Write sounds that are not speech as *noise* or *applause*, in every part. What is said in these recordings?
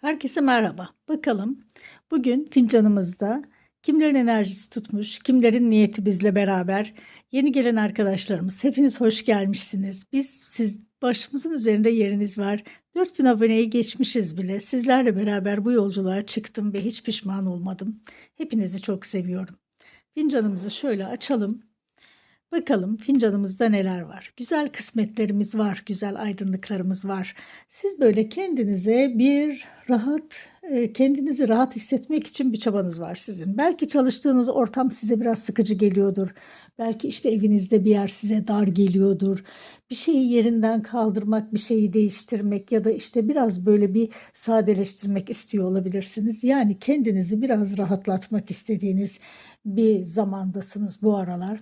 Herkese merhaba. Bakalım bugün fincanımızda kimlerin enerjisi tutmuş, kimlerin niyeti bizle beraber. Yeni gelen arkadaşlarımız hepiniz hoş gelmişsiniz. Biz siz başımızın üzerinde yeriniz var. 4000 aboneyi geçmişiz bile. Sizlerle beraber bu yolculuğa çıktım ve hiç pişman olmadım. Hepinizi çok seviyorum. Fincanımızı şöyle açalım. Bakalım fincanımızda neler var. Güzel kısmetlerimiz var, güzel aydınlıklarımız var. Siz böyle kendinize bir rahat, e, kendinizi rahat hissetmek için bir çabanız var sizin. Belki çalıştığınız ortam size biraz sıkıcı geliyordur. Belki işte evinizde bir yer size dar geliyordur. Bir şeyi yerinden kaldırmak, bir şeyi değiştirmek ya da işte biraz böyle bir sadeleştirmek istiyor olabilirsiniz. Yani kendinizi biraz rahatlatmak istediğiniz bir zamandasınız bu aralar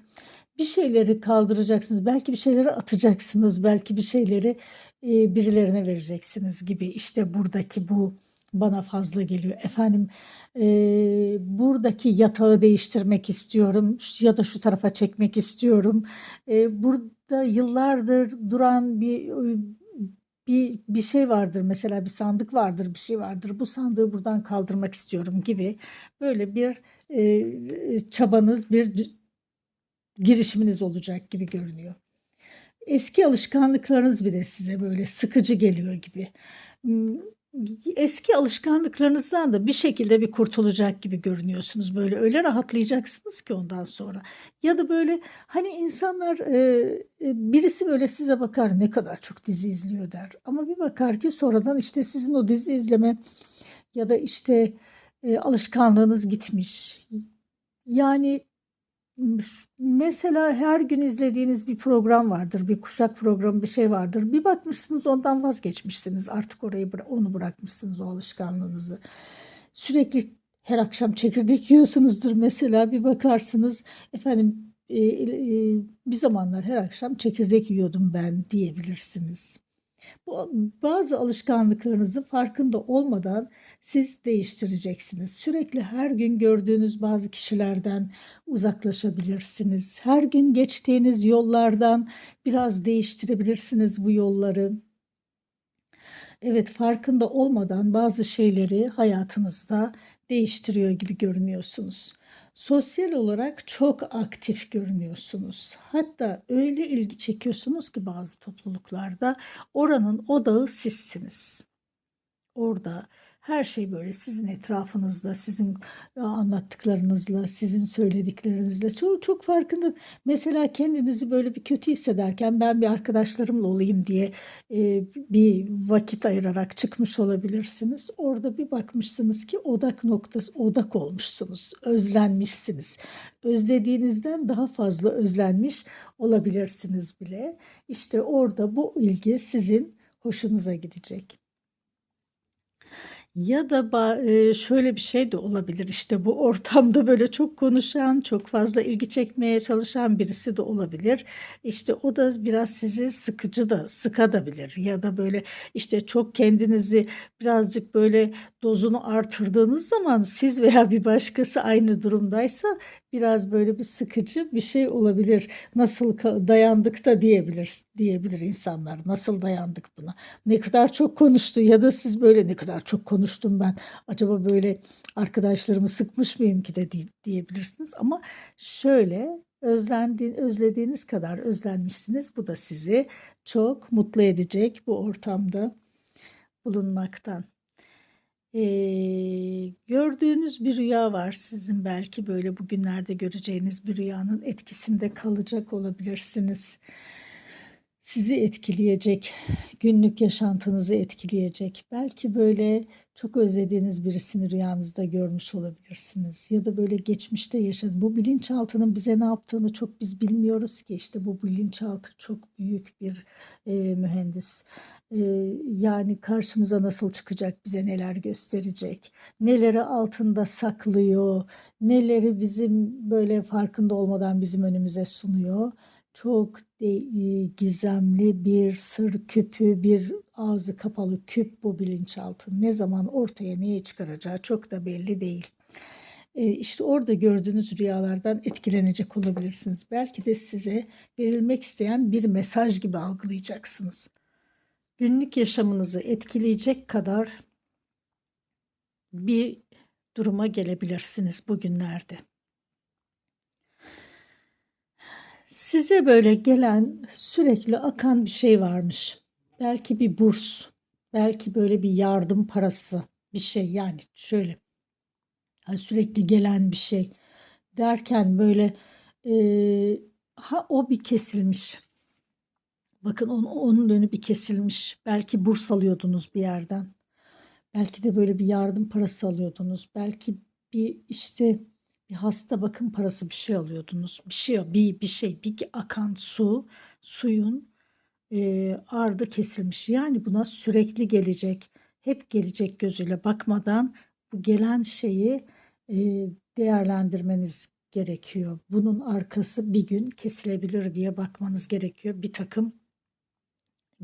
bir şeyleri kaldıracaksınız. Belki bir şeyleri atacaksınız. Belki bir şeyleri e, birilerine vereceksiniz gibi. İşte buradaki bu bana fazla geliyor. Efendim e, buradaki yatağı değiştirmek istiyorum ya da şu tarafa çekmek istiyorum. E, burada yıllardır duran bir bir bir şey vardır mesela bir sandık vardır bir şey vardır bu sandığı buradan kaldırmak istiyorum gibi böyle bir e, çabanız bir girişiminiz olacak gibi görünüyor. Eski alışkanlıklarınız bile size böyle sıkıcı geliyor gibi. Hmm, eski alışkanlıklarınızdan da bir şekilde bir kurtulacak gibi görünüyorsunuz. Böyle öyle rahatlayacaksınız ki ondan sonra. Ya da böyle hani insanlar e, e, birisi böyle size bakar ne kadar çok dizi izliyor der. Ama bir bakar ki sonradan işte sizin o dizi izleme ya da işte e, alışkanlığınız gitmiş. Yani Mesela her gün izlediğiniz bir program vardır, bir kuşak programı bir şey vardır. Bir bakmışsınız ondan vazgeçmişsiniz. Artık orayı onu bırakmışsınız o alışkanlığınızı. Sürekli her akşam çekirdek *laughs* yiyorsunuzdur mesela bir bakarsınız efendim e, e, bir zamanlar her akşam çekirdek yiyordum ben diyebilirsiniz. Bu, bazı alışkanlıklarınızı farkında olmadan siz değiştireceksiniz. Sürekli her gün gördüğünüz bazı kişilerden uzaklaşabilirsiniz. Her gün geçtiğiniz yollardan biraz değiştirebilirsiniz bu yolları. Evet farkında olmadan bazı şeyleri hayatınızda değiştiriyor gibi görünüyorsunuz. Sosyal olarak çok aktif görünüyorsunuz. Hatta öyle ilgi çekiyorsunuz ki bazı topluluklarda oranın odağı sizsiniz. Orada her şey böyle sizin etrafınızda, sizin e, anlattıklarınızla, sizin söylediklerinizle çok çok farkında. Mesela kendinizi böyle bir kötü hissederken ben bir arkadaşlarımla olayım diye e, bir vakit ayırarak çıkmış olabilirsiniz. Orada bir bakmışsınız ki odak noktası, odak olmuşsunuz, özlenmişsiniz. Özlediğinizden daha fazla özlenmiş olabilirsiniz bile. İşte orada bu ilgi sizin hoşunuza gidecek. Ya da ba şöyle bir şey de olabilir, işte, bu ortamda, böyle, çok konuşan, çok fazla ilgi çekmeye çalışan birisi de olabilir. İşte, o da biraz sizi sıkıcı da sıkabilir ya da, böyle, işte, çok kendinizi birazcık, böyle, dozunu artırdığınız zaman siz veya bir başkası aynı durumdaysa biraz böyle bir sıkıcı bir şey olabilir. Nasıl dayandık da diyebilir diyebilir insanlar. Nasıl dayandık buna? Ne kadar çok konuştu ya da siz böyle ne kadar çok konuştum ben. Acaba böyle arkadaşlarımı sıkmış mıyım ki de diyebilirsiniz. Ama şöyle özlendi, özlediğiniz kadar özlenmişsiniz. Bu da sizi çok mutlu edecek bu ortamda bulunmaktan. Gördüğünüz bir rüya var sizin belki böyle bugünlerde göreceğiniz bir rüyanın etkisinde kalacak olabilirsiniz. Sizi etkileyecek, günlük yaşantınızı etkileyecek. Belki böyle çok özlediğiniz birisini rüyanızda görmüş olabilirsiniz. Ya da böyle geçmişte yaşadığınız. Bu bilinçaltının bize ne yaptığını çok biz bilmiyoruz ki. işte bu bilinçaltı çok büyük bir e, mühendis yani karşımıza nasıl çıkacak, bize neler gösterecek, neleri altında saklıyor, neleri bizim böyle farkında olmadan bizim önümüze sunuyor. Çok de, gizemli bir sır küpü, bir ağzı kapalı küp bu bilinçaltı. Ne zaman ortaya neyi çıkaracağı çok da belli değil. İşte orada gördüğünüz rüyalardan etkilenecek olabilirsiniz. Belki de size verilmek isteyen bir mesaj gibi algılayacaksınız günlük yaşamınızı etkileyecek kadar bir duruma gelebilirsiniz bugünlerde. Size böyle gelen sürekli akan bir şey varmış. Belki bir burs, belki böyle bir yardım parası, bir şey yani şöyle hani sürekli gelen bir şey derken böyle eee, ha o bir kesilmiş. Bakın onun, onun önü bir kesilmiş. Belki burs alıyordunuz bir yerden. Belki de böyle bir yardım parası alıyordunuz. Belki bir işte bir hasta bakım parası bir şey alıyordunuz. Bir şey bir bir şey bir akan su suyun eee, ardı kesilmiş. Yani buna sürekli gelecek, hep gelecek gözüyle bakmadan bu gelen şeyi eee, değerlendirmeniz gerekiyor. Bunun arkası bir gün kesilebilir diye bakmanız gerekiyor. Bir takım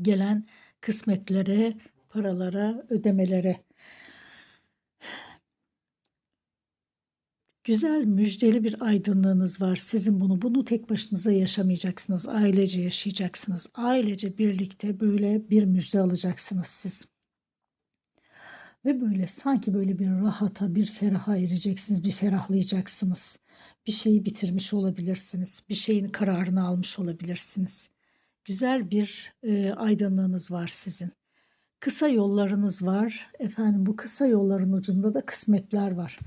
gelen kısmetlere, paralara, ödemelere. Güzel, müjdeli bir aydınlığınız var. Sizin bunu bunu tek başınıza yaşamayacaksınız. Ailece yaşayacaksınız. Ailece birlikte böyle bir müjde alacaksınız siz. Ve böyle sanki böyle bir rahata, bir feraha ereceksiniz, bir ferahlayacaksınız. Bir şeyi bitirmiş olabilirsiniz. Bir şeyin kararını almış olabilirsiniz. Güzel bir e, aydınlığınız var sizin. Kısa yollarınız var. Efendim bu kısa yolların ucunda da kısmetler var.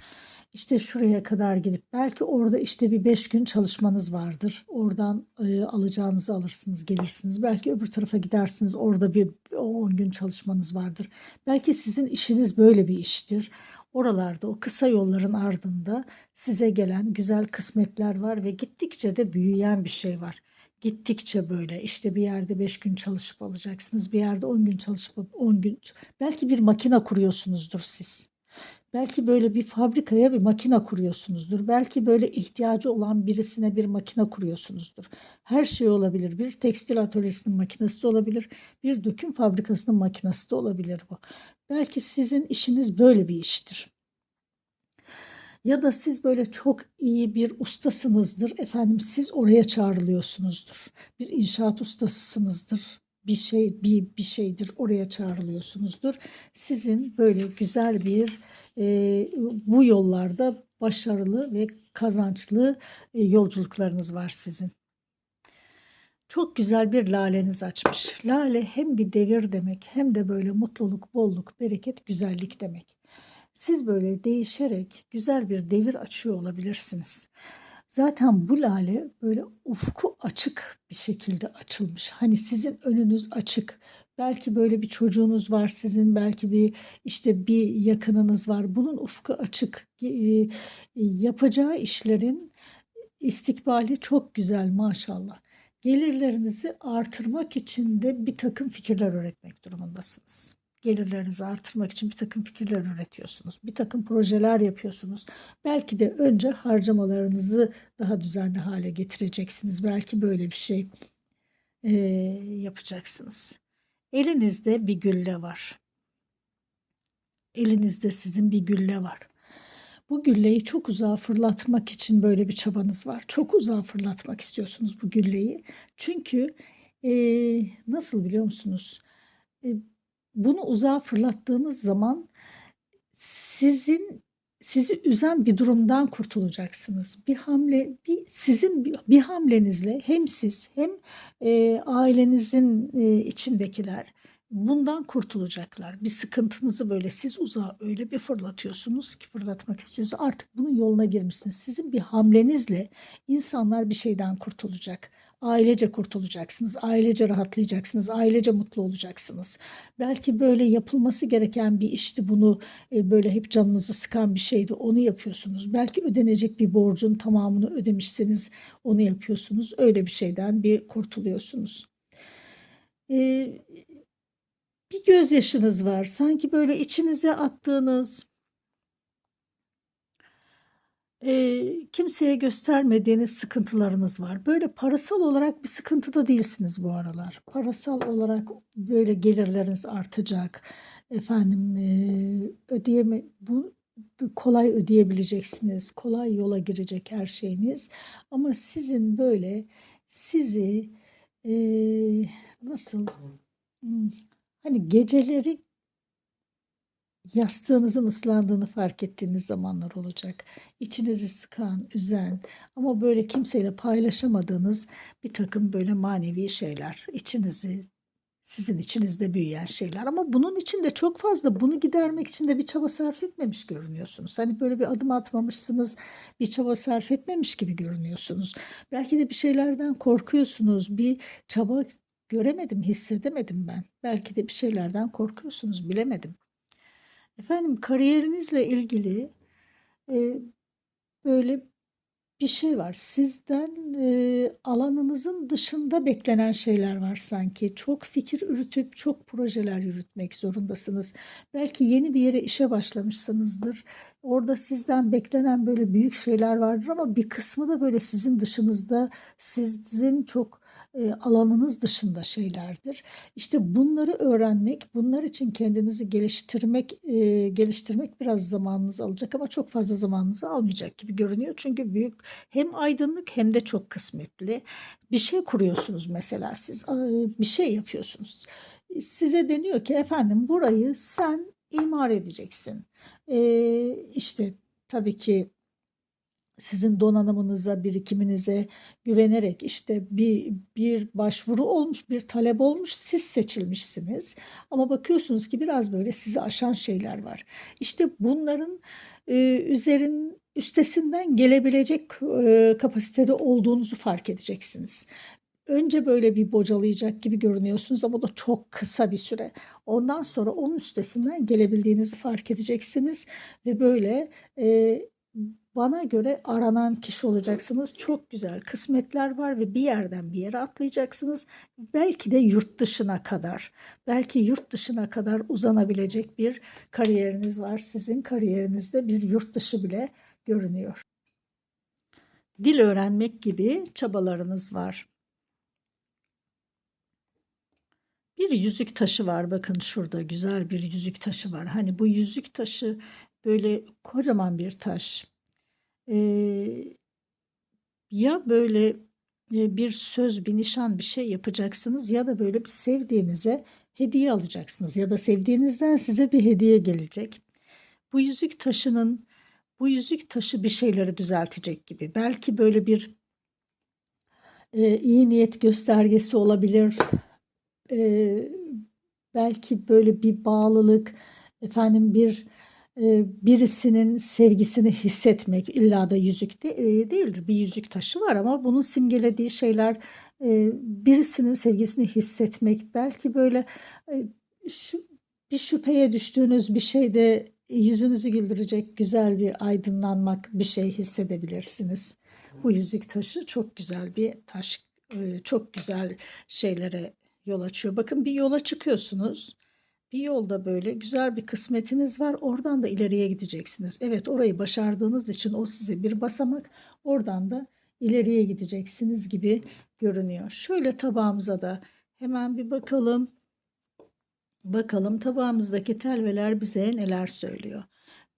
İşte şuraya kadar gidip belki orada işte bir beş gün çalışmanız vardır. Oradan e, alacağınızı alırsınız, gelirsiniz. Belki öbür tarafa gidersiniz. Orada bir 10 gün çalışmanız vardır. Belki sizin işiniz böyle bir iştir. Oralarda o kısa yolların ardında size gelen güzel kısmetler var ve gittikçe de büyüyen bir şey var. Gittikçe böyle işte bir yerde 5 gün çalışıp alacaksınız. Bir yerde 10 gün çalışıp 10 gün belki bir makine kuruyorsunuzdur siz. Belki böyle bir fabrikaya bir makine kuruyorsunuzdur. Belki böyle ihtiyacı olan birisine bir makine kuruyorsunuzdur. Her şey olabilir. Bir tekstil atölyesinin makinesi de olabilir. Bir döküm fabrikasının makinesi de olabilir bu. Belki sizin işiniz böyle bir iştir. Ya da siz böyle çok iyi bir ustasınızdır. Efendim siz oraya çağrılıyorsunuzdur. Bir inşaat ustasısınızdır bir şey bir bir şeydir oraya çağrılıyorsunuzdur. Sizin böyle güzel bir e, bu yollarda başarılı ve kazançlı e, yolculuklarınız var sizin. Çok güzel bir laleniz açmış. Lale hem bir devir demek hem de böyle mutluluk, bolluk, bereket, güzellik demek. Siz böyle değişerek güzel bir devir açıyor olabilirsiniz. Zaten bu lale böyle ufku açık bir şekilde açılmış. Hani sizin önünüz açık. Belki böyle bir çocuğunuz var sizin, belki bir işte bir yakınınız var. Bunun ufku açık. E, yapacağı işlerin istikbali çok güzel maşallah. Gelirlerinizi artırmak için de bir takım fikirler öğretmek durumundasınız gelirlerinizi artırmak için bir takım fikirler üretiyorsunuz. Bir takım projeler yapıyorsunuz. Belki de önce harcamalarınızı daha düzenli hale getireceksiniz. Belki böyle bir şey e, yapacaksınız. Elinizde bir gülle var. Elinizde sizin bir gülle var. Bu gülleyi çok uzağa fırlatmak için böyle bir çabanız var. Çok uzağa fırlatmak istiyorsunuz bu gülleyi. Çünkü e, nasıl biliyor musunuz? E, bunu uzağa fırlattığınız zaman sizin sizi üzen bir durumdan kurtulacaksınız. Bir hamle, bir sizin bir, hamlenizle hem siz hem e, ailenizin e, içindekiler bundan kurtulacaklar. Bir sıkıntınızı böyle siz uzağa öyle bir fırlatıyorsunuz ki fırlatmak istiyorsunuz. Artık bunun yoluna girmişsiniz. Sizin bir hamlenizle insanlar bir şeyden kurtulacak. Ailece kurtulacaksınız, ailece rahatlayacaksınız, ailece mutlu olacaksınız. Belki böyle yapılması gereken bir işti bunu e, böyle hep canınızı sıkan bir şeydi onu yapıyorsunuz. Belki ödenecek bir borcun tamamını ödemişseniz onu yapıyorsunuz. Öyle bir şeyden bir kurtuluyorsunuz. Ee, bir gözyaşınız var. Sanki böyle içinize attığınız Eee, kimseye göstermediğiniz sıkıntılarınız var. Böyle parasal olarak bir sıkıntıda değilsiniz bu aralar. Parasal olarak böyle gelirleriniz artacak. Efendim eee, ödeyeme bu kolay ödeyebileceksiniz. Kolay yola girecek her şeyiniz. Ama sizin böyle sizi eee, nasıl hmm, hani geceleri yastığınızın ıslandığını fark ettiğiniz zamanlar olacak. İçinizi sıkan, üzen ama böyle kimseyle paylaşamadığınız bir takım böyle manevi şeyler. İçinizi sizin içinizde büyüyen şeyler ama bunun için de çok fazla bunu gidermek için de bir çaba sarf etmemiş görünüyorsunuz. Hani böyle bir adım atmamışsınız, bir çaba sarf etmemiş gibi görünüyorsunuz. Belki de bir şeylerden korkuyorsunuz, bir çaba göremedim, hissedemedim ben. Belki de bir şeylerden korkuyorsunuz, bilemedim. Efendim kariyerinizle ilgili e, böyle bir şey var. Sizden e, alanınızın dışında beklenen şeyler var sanki. Çok fikir ürütüp çok projeler yürütmek zorundasınız. Belki yeni bir yere işe başlamışsınızdır. Orada sizden beklenen böyle büyük şeyler vardır ama bir kısmı da böyle sizin dışınızda, sizin çok e, alanınız dışında şeylerdir. İşte bunları öğrenmek, bunlar için kendinizi geliştirmek, e, geliştirmek biraz zamanınızı alacak ama çok fazla zamanınızı almayacak gibi görünüyor. Çünkü büyük hem aydınlık hem de çok kısmetli. Bir şey kuruyorsunuz mesela siz, bir şey yapıyorsunuz. Size deniyor ki efendim burayı sen imar edeceksin. E, işte tabii ki sizin donanımınıza, birikiminize güvenerek işte bir bir başvuru olmuş, bir talep olmuş, siz seçilmişsiniz. Ama bakıyorsunuz ki biraz böyle sizi aşan şeyler var. İşte bunların e, üzerin üstesinden gelebilecek e, kapasitede olduğunuzu fark edeceksiniz. Önce böyle bir bocalayacak gibi görünüyorsunuz ama da çok kısa bir süre. Ondan sonra onun üstesinden gelebildiğinizi fark edeceksiniz ve böyle e, bana göre aranan kişi olacaksınız. Çok güzel kısmetler var ve bir yerden bir yere atlayacaksınız. Belki de yurt dışına kadar, belki yurt dışına kadar uzanabilecek bir kariyeriniz var. Sizin kariyerinizde bir yurt dışı bile görünüyor. Dil öğrenmek gibi çabalarınız var. Bir yüzük taşı var bakın şurada güzel bir yüzük taşı var. Hani bu yüzük taşı böyle kocaman bir taş. Ya böyle bir söz, bir nişan, bir şey yapacaksınız ya da böyle bir sevdiğinize hediye alacaksınız ya da sevdiğinizden size bir hediye gelecek. Bu yüzük taşının bu yüzük taşı bir şeyleri düzeltecek gibi. Belki böyle bir e, iyi niyet göstergesi olabilir. E, belki böyle bir bağlılık, efendim bir birisinin sevgisini hissetmek illa da yüzük de, değildir. Bir yüzük taşı var ama bunun simgelediği şeyler birisinin sevgisini hissetmek belki böyle bir şüpheye düştüğünüz bir şeyde yüzünüzü güldürecek güzel bir aydınlanmak bir şey hissedebilirsiniz. Bu yüzük taşı çok güzel bir taş çok güzel şeylere yol açıyor. Bakın bir yola çıkıyorsunuz bir yolda böyle güzel bir kısmetiniz var. Oradan da ileriye gideceksiniz. Evet orayı başardığınız için o size bir basamak. Oradan da ileriye gideceksiniz gibi görünüyor. Şöyle tabağımıza da hemen bir bakalım. Bakalım tabağımızdaki telveler bize neler söylüyor.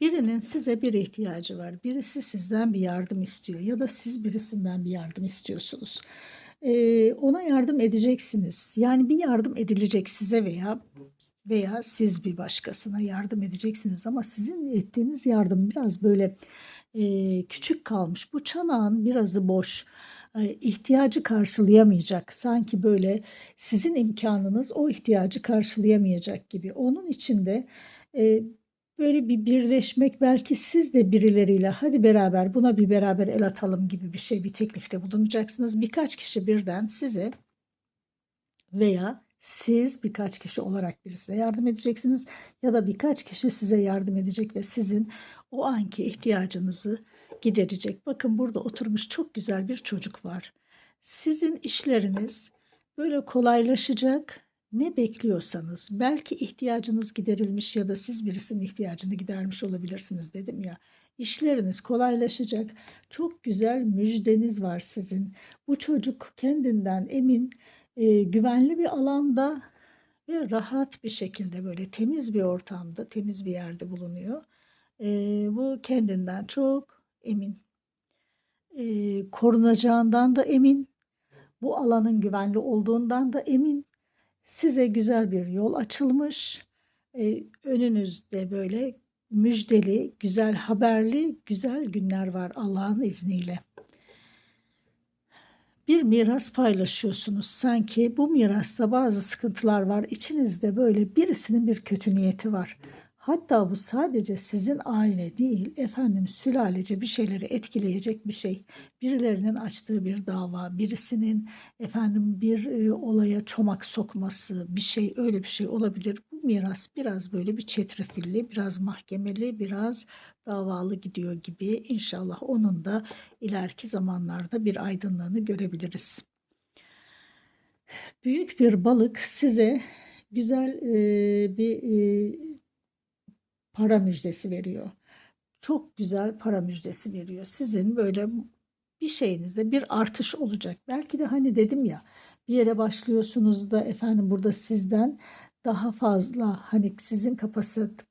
Birinin size bir ihtiyacı var. Birisi sizden bir yardım istiyor ya da siz birisinden bir yardım istiyorsunuz. Ee, ona yardım edeceksiniz. Yani bir yardım edilecek size veya veya siz bir başkasına yardım edeceksiniz ama sizin ettiğiniz yardım biraz böyle e, küçük kalmış. Bu çanağın birazı boş. E, ihtiyacı karşılayamayacak. Sanki böyle sizin imkanınız o ihtiyacı karşılayamayacak gibi. Onun için de e, böyle bir birleşmek belki siz de birileriyle hadi beraber buna bir beraber el atalım gibi bir şey bir teklifte bulunacaksınız. Birkaç kişi birden size veya siz birkaç kişi olarak birisine yardım edeceksiniz ya da birkaç kişi size yardım edecek ve sizin o anki ihtiyacınızı giderecek. Bakın burada oturmuş çok güzel bir çocuk var. Sizin işleriniz böyle kolaylaşacak. Ne bekliyorsanız belki ihtiyacınız giderilmiş ya da siz birisinin ihtiyacını gidermiş olabilirsiniz dedim ya. İşleriniz kolaylaşacak. Çok güzel müjdeniz var sizin. Bu çocuk kendinden emin e, güvenli bir alanda ve rahat bir şekilde böyle temiz bir ortamda, temiz bir yerde bulunuyor. E, bu kendinden çok emin. E, korunacağından da emin. Bu alanın güvenli olduğundan da emin. Size güzel bir yol açılmış. e, önünüzde böyle müjdeli, güzel haberli, güzel günler var Allah'ın izniyle. Bir miras paylaşıyorsunuz. Sanki bu mirasta bazı sıkıntılar var. İçinizde böyle birisinin bir kötü niyeti var. Hatta bu sadece sizin aile değil, efendim sülalece bir şeyleri etkileyecek bir şey. Birilerinin açtığı bir dava, birisinin efendim bir e, olaya çomak sokması, bir şey öyle bir şey olabilir. Bu miras biraz böyle bir çetrefilli, biraz mahkemeli, biraz davalı gidiyor gibi. İnşallah onun da ileriki zamanlarda bir aydınlığını görebiliriz. Büyük bir balık size güzel e, bir e, para müjdesi veriyor. Çok güzel para müjdesi veriyor. Sizin böyle bir şeyinizde bir artış olacak. Belki de hani dedim ya bir yere başlıyorsunuz da efendim burada sizden daha fazla hani sizin kapasite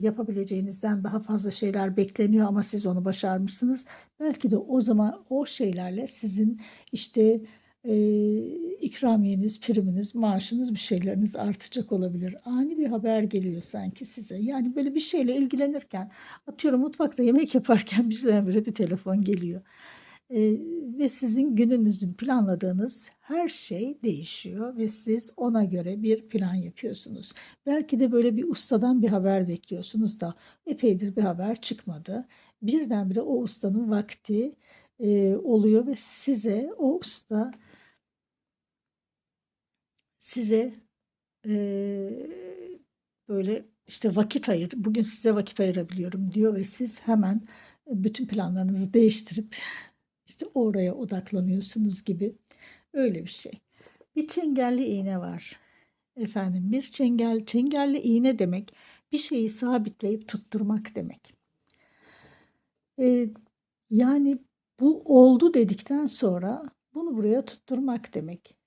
yapabileceğinizden daha fazla şeyler bekleniyor ama siz onu başarmışsınız. Belki de o zaman o şeylerle sizin işte e, ikramiyeniz, priminiz, maaşınız bir şeyleriniz artacak olabilir. Ani bir haber geliyor sanki size. Yani böyle bir şeyle ilgilenirken atıyorum mutfakta yemek yaparken *laughs* birdenbire bir telefon geliyor. E, ve sizin gününüzün planladığınız her şey değişiyor ve siz ona göre bir plan yapıyorsunuz. Belki de böyle bir ustadan bir haber bekliyorsunuz da epeydir bir haber çıkmadı. Birdenbire o ustanın vakti e, oluyor ve size o usta size e, böyle işte vakit ayır, bugün size vakit ayırabiliyorum diyor ve siz hemen bütün planlarınızı değiştirip işte oraya odaklanıyorsunuz gibi öyle bir şey. Bir çengelli iğne var. Efendim bir çengel, çengelli iğne demek bir şeyi sabitleyip tutturmak demek. Ee, yani bu oldu dedikten sonra bunu buraya tutturmak demek.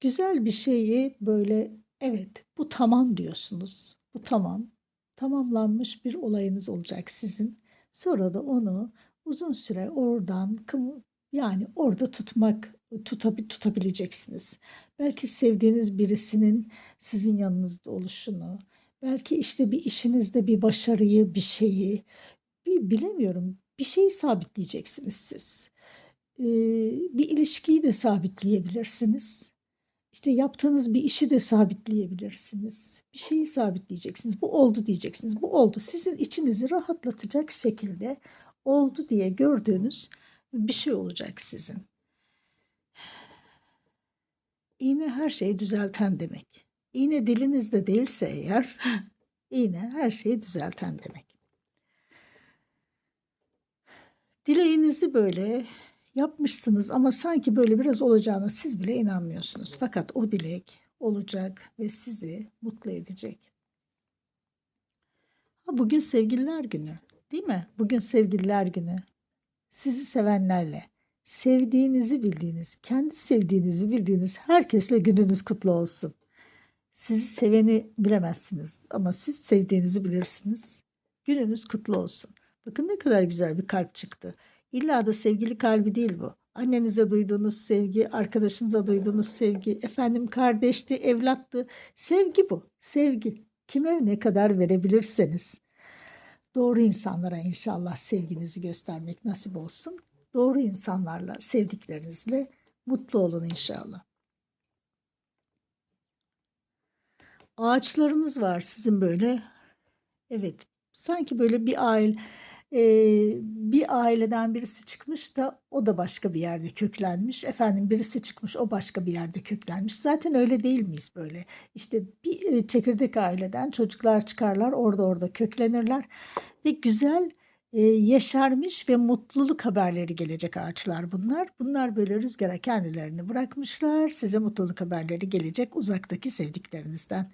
Güzel bir şeyi böyle evet bu tamam diyorsunuz. Bu tamam. Tamamlanmış bir olayınız olacak sizin. Sonra da onu uzun süre oradan yani orada tutmak tutabi, tutabileceksiniz. Belki sevdiğiniz birisinin sizin yanınızda oluşunu, belki işte bir işinizde bir başarıyı, bir şeyi, bir, bilemiyorum bir şeyi sabitleyeceksiniz siz. Ee, bir ilişkiyi de sabitleyebilirsiniz. İşte yaptığınız bir işi de sabitleyebilirsiniz. Bir şeyi sabitleyeceksiniz. Bu oldu diyeceksiniz. Bu oldu. Sizin içinizi rahatlatacak şekilde oldu diye gördüğünüz bir şey olacak sizin. İğne her şeyi düzelten demek. İğne dilinizde değilse eğer, *laughs* iğne her şeyi düzelten demek. Dileğinizi böyle yapmışsınız ama sanki böyle biraz olacağına siz bile inanmıyorsunuz. Fakat o dilek olacak ve sizi mutlu edecek. Ha, bugün sevgililer günü değil mi? Bugün sevgililer günü. Sizi sevenlerle, sevdiğinizi bildiğiniz, kendi sevdiğinizi bildiğiniz herkesle gününüz kutlu olsun. Sizi seveni bilemezsiniz ama siz sevdiğinizi bilirsiniz. Gününüz kutlu olsun. Bakın ne kadar güzel bir kalp çıktı. İlla da sevgili kalbi değil bu. Annenize duyduğunuz sevgi, arkadaşınıza duyduğunuz sevgi, efendim kardeşti, evlattı. Sevgi bu. Sevgi. Kime ne kadar verebilirseniz. Doğru insanlara inşallah sevginizi göstermek nasip olsun. Doğru insanlarla, sevdiklerinizle mutlu olun inşallah. Ağaçlarınız var sizin böyle. Evet, sanki böyle bir aile Eee, bir aileden birisi çıkmış da o da başka bir yerde köklenmiş. Efendim birisi çıkmış o başka bir yerde köklenmiş. Zaten öyle değil miyiz böyle? İşte bir çekirdek aileden çocuklar çıkarlar orada orada köklenirler ve güzel e, yeşermiş ve mutluluk haberleri gelecek ağaçlar bunlar. Bunlar böyle rüzgara kendilerini bırakmışlar. Size mutluluk haberleri gelecek uzaktaki sevdiklerinizden.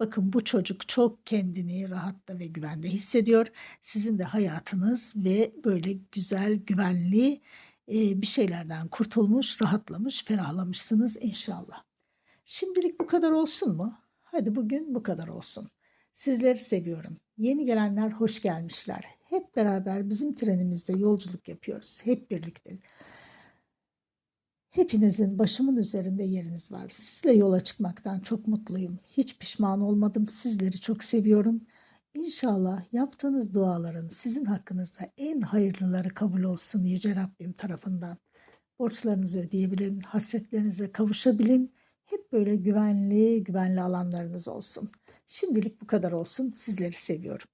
Bakın bu çocuk çok kendini rahatta ve güvende hissediyor. Sizin de hayatınız ve böyle güzel, güvenli bir şeylerden kurtulmuş, rahatlamış, ferahlamışsınız inşallah. Şimdilik bu kadar olsun mu? Hadi bugün bu kadar olsun. Sizleri seviyorum. Yeni gelenler hoş gelmişler. Hep beraber bizim trenimizde yolculuk yapıyoruz. Hep birlikte. Hepinizin başımın üzerinde yeriniz var. Sizle yola çıkmaktan çok mutluyum. Hiç pişman olmadım. Sizleri çok seviyorum. İnşallah yaptığınız duaların sizin hakkınızda en hayırlıları kabul olsun Yüce Rabbim tarafından. Borçlarınızı ödeyebilin, hasretlerinize kavuşabilin. Hep böyle güvenli, güvenli alanlarınız olsun. Şimdilik bu kadar olsun. Sizleri seviyorum.